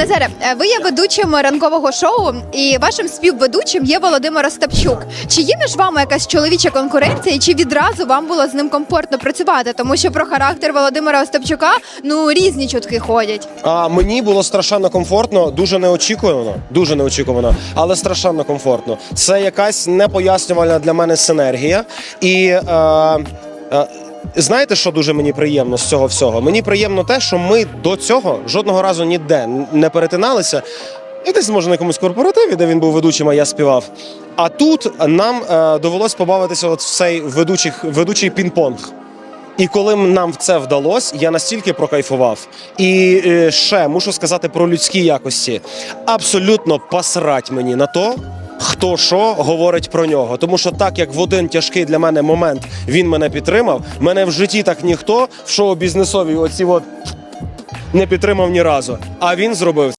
Назаре, е, ви є ведучим ранкового шоу, і вашим співведучим є Володимир Остапчук. Чи є між вами якась чоловіча конкуренція, і чи відразу вам було з ним комфортно працювати? Тому що про характер Володимира Остапчука ну різні чутки ходять. А мені було страшенно комфортно, дуже неочікувано, дуже неочікувано, але страшенно комфортно. Це якась непояснювальна для мене синергія. І е, е, знаєте, що дуже мені приємно з цього всього? Мені приємно те, що ми до цього жодного разу ніде не перетиналися. І десь може на якомусь корпоративі, де він був ведучим, а я співав. А тут нам е, довелось побавитися от в цей ведучих, ведучий пінг-понг. І коли нам це вдалося, я настільки прокайфував. І е, ще мушу сказати про людські якості. Абсолютно посрать мені на то. Хто що говорить про нього, тому що так як в один тяжкий для мене момент він мене підтримав, мене в житті так ніхто в шоу-бізнесовій оці от не підтримав ні разу. А він зробив